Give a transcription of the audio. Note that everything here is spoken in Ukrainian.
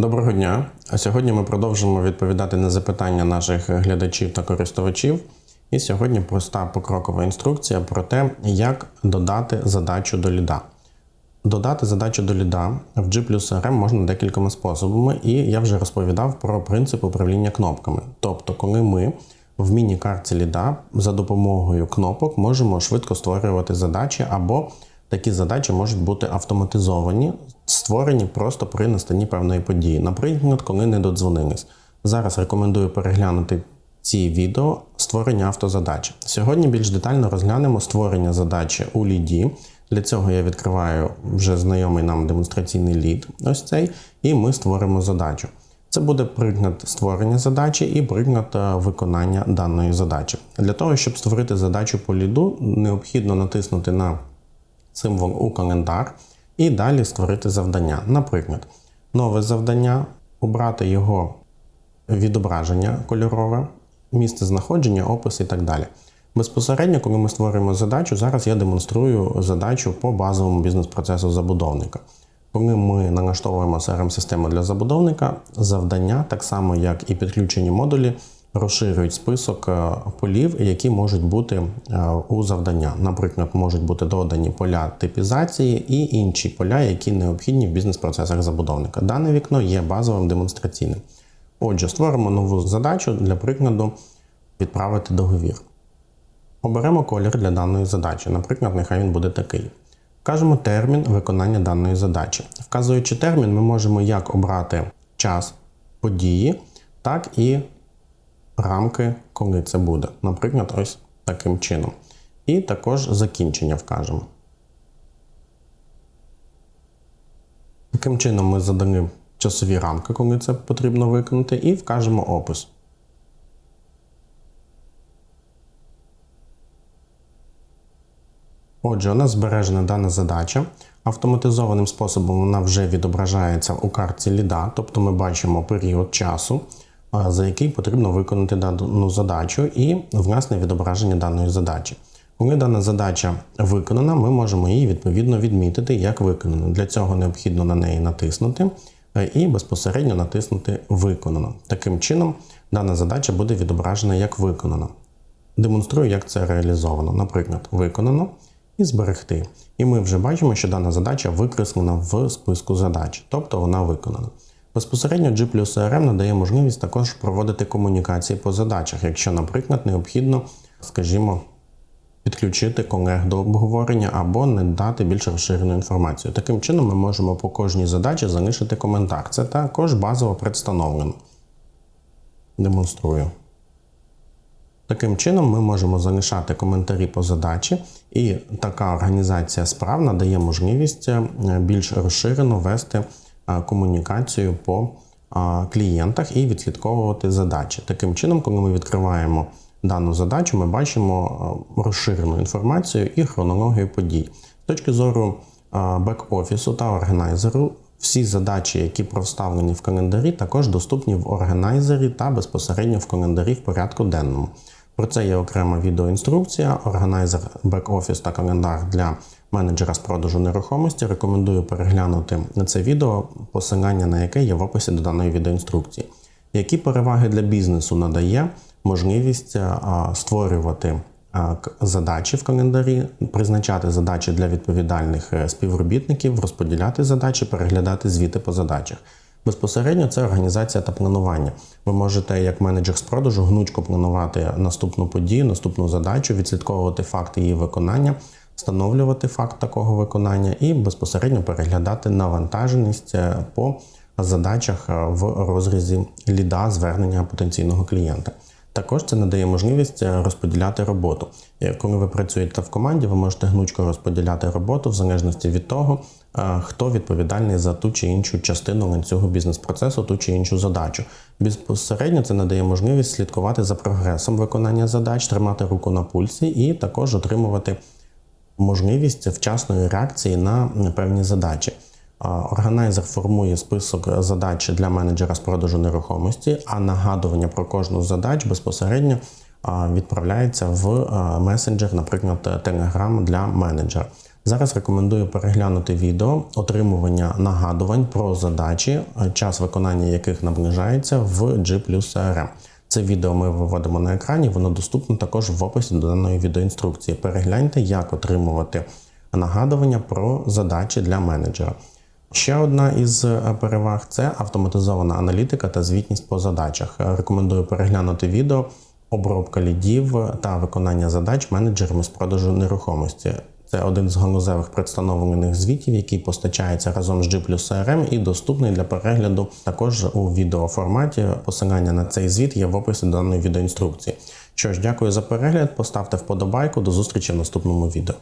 Доброго дня. А сьогодні ми продовжимо відповідати на запитання наших глядачів та користувачів. І сьогодні проста покрокова інструкція про те, як додати задачу до ліда. Додати задачу до ліда в G плюс RM можна декількома способами, і я вже розповідав про принцип управління кнопками. Тобто, коли ми в міні-карті ліда за допомогою кнопок можемо швидко створювати задачі, або такі задачі можуть бути автоматизовані, створені просто при настанні певної події. Наприклад, коли не додзвонились. Зараз рекомендую переглянути ці відео створення автозадачі. Сьогодні більш детально розглянемо створення задачі у ліді. Для цього я відкриваю вже знайомий нам демонстраційний лід, ось цей, і ми створимо задачу. Це буде приклад створення задачі і приклад е, виконання даної задачі. Для того, щоб створити задачу по ліду, необхідно натиснути на символ у календар і далі створити завдання. Наприклад, нове завдання, обрати його відображення кольорове, місце знаходження, опис і так далі. Безпосередньо, коли ми створюємо задачу, зараз я демонструю задачу по базовому бізнес-процесу забудовника. Коли ми налаштовуємо CRM-систему для забудовника, завдання, так само як і підключені модулі, розширюють список е, полів, які можуть бути е, у завдання. Наприклад, можуть бути додані поля типізації і інші поля, які необхідні в бізнес-процесах забудовника. Дане вікно є базовим демонстраційним. Отже, створимо нову задачу для прикладу відправити договір. Оберемо колір для даної задачі. Наприклад, нехай він буде такий. Вкажемо термін виконання даної задачі. Вказуючи термін, ми можемо як обрати час події, так і рамки, коли це буде. Наприклад, ось таким чином. І також закінчення вкажемо. Таким чином ми задали часові рамки, коли це потрібно виконати, і вкажемо опис. Отже, у нас збережена дана задача. Автоматизованим способом вона вже відображається у картці ліда, тобто ми бачимо період часу, за який потрібно виконати дану задачу, і власне відображення даної задачі. Коли дана задача виконана, ми можемо її відповідно відмітити як виконану. Для цього необхідно на неї натиснути е, і безпосередньо натиснути Виконано. Таким чином, дана задача буде відображена як виконана. Демонструю, як це реалізовано. Наприклад, виконано і зберегти. І ми вже бачимо, що дана задача викреслена в списку задач, тобто вона виконана. Безпосередньо G плюс CRM надає можливість також проводити комунікації по задачах, якщо, наприклад, необхідно, скажімо, підключити колег до обговорення або не дати більш розширену інформацію. Таким чином, ми можемо по кожній задачі залишити коментар. Це також базово представлено. Демонструю. Таким чином, ми можемо залишати коментарі по задачі, і така організація справ надає можливість е, більш розширено вести е, комунікацію по е, клієнтах і відслідковувати задачі. Таким чином, коли ми відкриваємо дану задачу, ми бачимо розширену інформацію і хронологію подій. З точки зору бек-офісу та органайзеру, всі задачі, які проставлені в календарі, також доступні в органайзері та безпосередньо в календарі в порядку денному. Про це є окрема відеоінструкція, органайзер бек-офіс та календар для менеджера з продажу нерухомості. Рекомендую переглянути на це відео, посилання на яке є в описі до даної відеоінструкції. Які переваги для бізнесу надає можливість створювати задачі в календарі, призначати задачі для відповідальних е, співробітників, розподіляти задачі, переглядати звіти по задачах. Безпосередньо це організація та планування. Ви можете, як менеджер з продажу, гнучко планувати наступну подію, наступну задачу, відслідковувати факти її виконання, встановлювати факт такого виконання і безпосередньо переглядати навантаженість е, по задачах е, в розрізі ліда звернення потенційного клієнта. Також це надає можливість е, розподіляти роботу. Коли ви працюєте в команді, ви можете гнучко розподіляти роботу в залежності від того, хто відповідальний за ту чи іншу частину ланцюгу бізнес-процесу, ту чи іншу задачу. Безпосередньо це надає можливість слідкувати за прогресом виконання задач, тримати руку на пульсі і також отримувати можливість вчасної реакції на певні задачі. Органайзер формує список задач для менеджера з продажу нерухомості, а нагадування про кожну задач безпосередньо відправляється в месенджер, наприклад, Telegram для менеджера. Зараз рекомендую переглянути відео отримування нагадувань про задачі, час виконання яких наближається в G CRM. Це відео ми виводимо на екрані, воно доступно також в описі до даної відеоінструкції. Перегляньте, як отримувати нагадування про задачі для менеджера. Ще одна із е, переваг це автоматизована аналітика та звітність по задачах. Е, Рекомендую переглянути відео обробка лідів та виконання задач менеджерами з продажу нерухомості. Це один з галузевих представлених звітів, який постачається разом з G CRM і доступний для перегляду також у відеоформаті. Посилання на цей звіт є в описі даної відеоінструкції. Що ж, дякую за перегляд. Поставте вподобайку. До зустрічі в наступному відео.